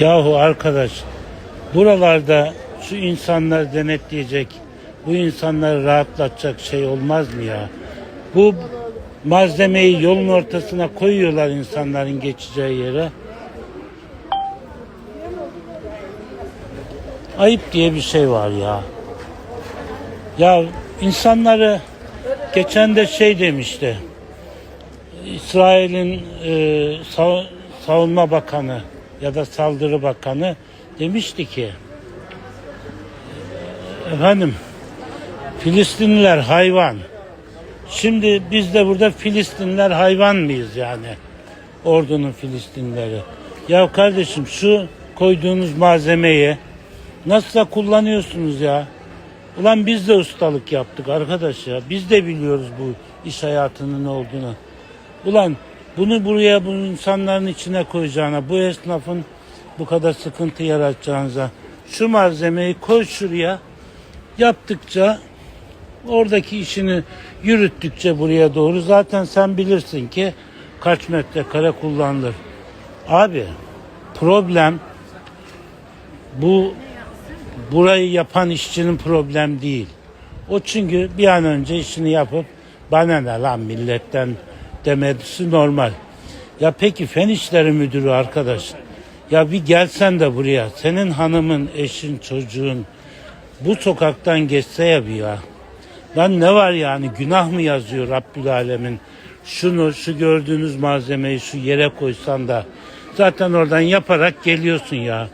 Yahu arkadaş buralarda şu insanlar denetleyecek, bu insanları rahatlatacak şey olmaz mı ya? Bu malzemeyi yolun ortasına koyuyorlar insanların geçeceği yere. Ayıp diye bir şey var ya. Ya insanları geçen de şey demişti. İsrail'in e, sav- savunma bakanı ya da saldırı bakanı demişti ki efendim Filistinliler hayvan. Şimdi biz de burada Filistinliler hayvan mıyız yani? Ordunun Filistinlileri. Ya kardeşim şu koyduğunuz malzemeyi nasıl kullanıyorsunuz ya? Ulan biz de ustalık yaptık arkadaş ya. Biz de biliyoruz bu iş hayatının ne olduğunu. Ulan bunu buraya bu insanların içine koyacağına, bu esnafın bu kadar sıkıntı yaratacağınıza şu malzemeyi koy şuraya yaptıkça oradaki işini yürüttükçe buraya doğru zaten sen bilirsin ki kaç metrekare kullanılır. Abi problem bu burayı yapan işçinin problem değil. O çünkü bir an önce işini yapıp bana ne lan milletten demesi normal. Ya peki fen işleri müdürü arkadaş ya bir gelsen de buraya senin hanımın, eşin, çocuğun bu sokaktan geçse ya bir ya. Lan ne var yani günah mı yazıyor Rabbül Alemin? Şunu şu gördüğünüz malzemeyi şu yere koysan da zaten oradan yaparak geliyorsun ya.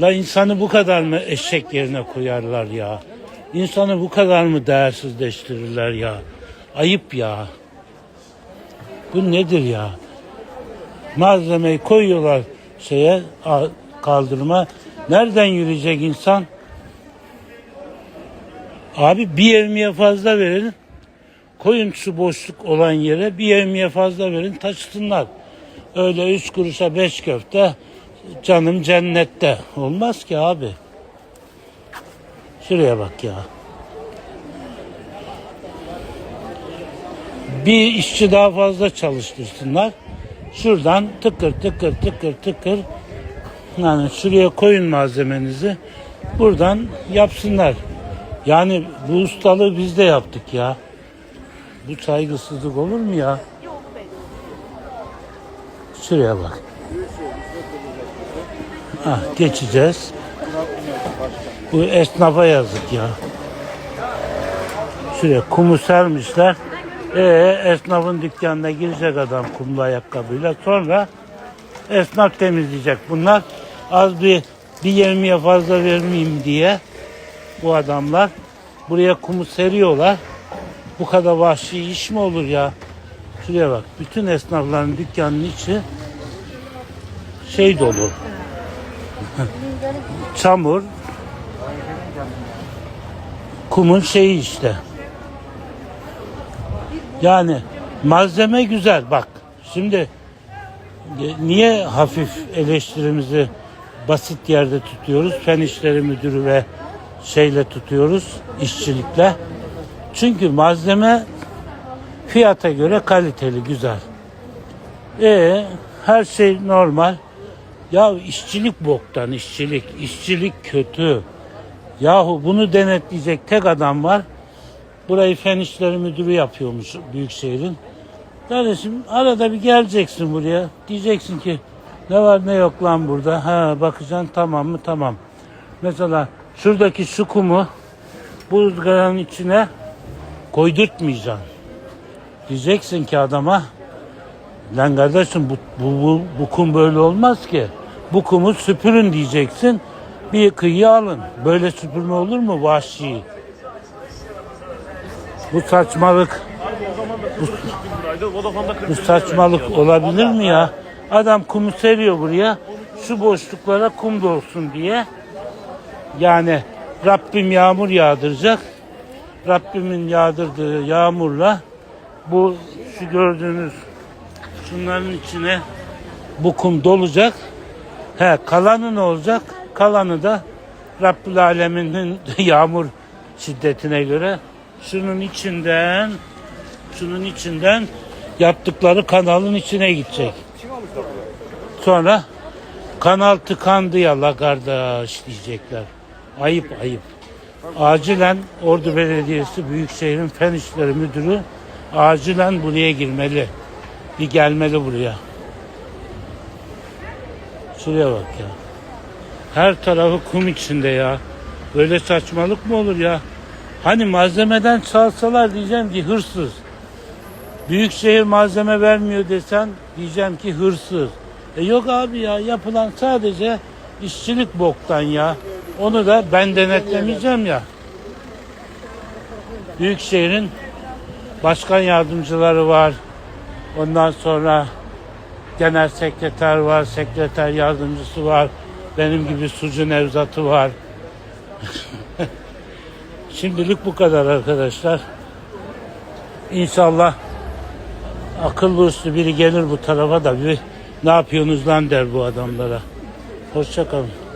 La insanı bu kadar mı eşek yerine koyarlar ya? İnsanı bu kadar mı değersizleştirirler ya? Ayıp ya. Bu nedir ya? Malzemeyi koyuyorlar şeye a- kaldırıma. Nereden yürüyecek insan? Abi bir evmiye fazla verin. Koyun şu boşluk olan yere bir evmiye fazla verin taşısınlar. Öyle üç kuruşa beş köfte canım cennette. Olmaz ki abi. Şuraya bak ya. Bir işçi daha fazla çalıştırsınlar. Şuradan tıkır tıkır tıkır tıkır yani şuraya koyun malzemenizi buradan yapsınlar. Yani bu ustalığı biz de yaptık ya. Bu saygısızlık olur mu ya? Şuraya bak. Ah, geçeceğiz. Bu esnafa yazık ya. Şuraya kumu sermişler. Ee, esnafın dükkanına girecek adam kumlu ayakkabıyla. Sonra esnaf temizleyecek. Bunlar az bir bir yemeğe fazla vermeyeyim diye bu adamlar buraya kumu seriyorlar. Bu kadar vahşi iş mi olur ya? Şuraya bak. Bütün esnafların dükkanının içi şey dolu. Çamur. Kumun şeyi işte. Yani malzeme güzel bak. Şimdi e, niye hafif eleştirimizi basit yerde tutuyoruz? Fen işleri müdürü ve şeyle tutuyoruz, işçilikle. Çünkü malzeme fiyata göre kaliteli, güzel. E her şey normal. Ya işçilik boktan, işçilik, işçilik kötü. Yahu bunu denetleyecek tek adam var. Burayı Fen İşleri Müdürü yapıyormuş Büyükşehir'in. Kardeşim arada bir geleceksin buraya. Diyeceksin ki ne var ne yok lan burada. Ha bakacaksın tamam mı tamam. Mesela şuradaki şu kumu bu ızgaranın içine koydurtmayacaksın. Diyeceksin ki adama lan kardeşim bu, bu, bu, bu kum böyle olmaz ki. Bu kumu süpürün diyeceksin. Bir kıyı alın. Böyle süpürme olur mu vahşi? Bu saçmalık bu saçmalık olabilir mi ya? Adam kumu seriyor buraya. Şu boşluklara kum dolsun diye. Yani Rabbim yağmur yağdıracak. Rabbimin yağdırdığı yağmurla bu şu gördüğünüz şunların içine bu kum dolacak. He kalanı ne olacak? Kalanı da Rabbül Alemin'in yağmur şiddetine göre şunun içinden şunun içinden yaptıkları kanalın içine gidecek. Sonra Kanal tıkandı ya la kardeş diyecekler. Ayıp ayıp. Acilen Ordu Belediyesi Büyükşehir'in Fen İşleri Müdürü acilen buraya girmeli. Bir gelmeli buraya. Şuraya bak ya. Her tarafı kum içinde ya. Böyle saçmalık mı olur ya? Hani malzemeden çalsalar diyeceğim ki hırsız. Büyükşehir malzeme vermiyor desen diyeceğim ki hırsız. E yok abi ya yapılan sadece işçilik boktan ya. Onu da ben denetlemeyeceğim ya. Büyükşehir'in başkan yardımcıları var. Ondan sonra genel sekreter var, sekreter yardımcısı var. Benim gibi sucu nevzatı var. Şimdilik bu kadar arkadaşlar. İnşallah akıllı uslu biri gelir bu tarafa da bir ne yapıyorsunuz lan der bu adamlara. Hoşçakalın.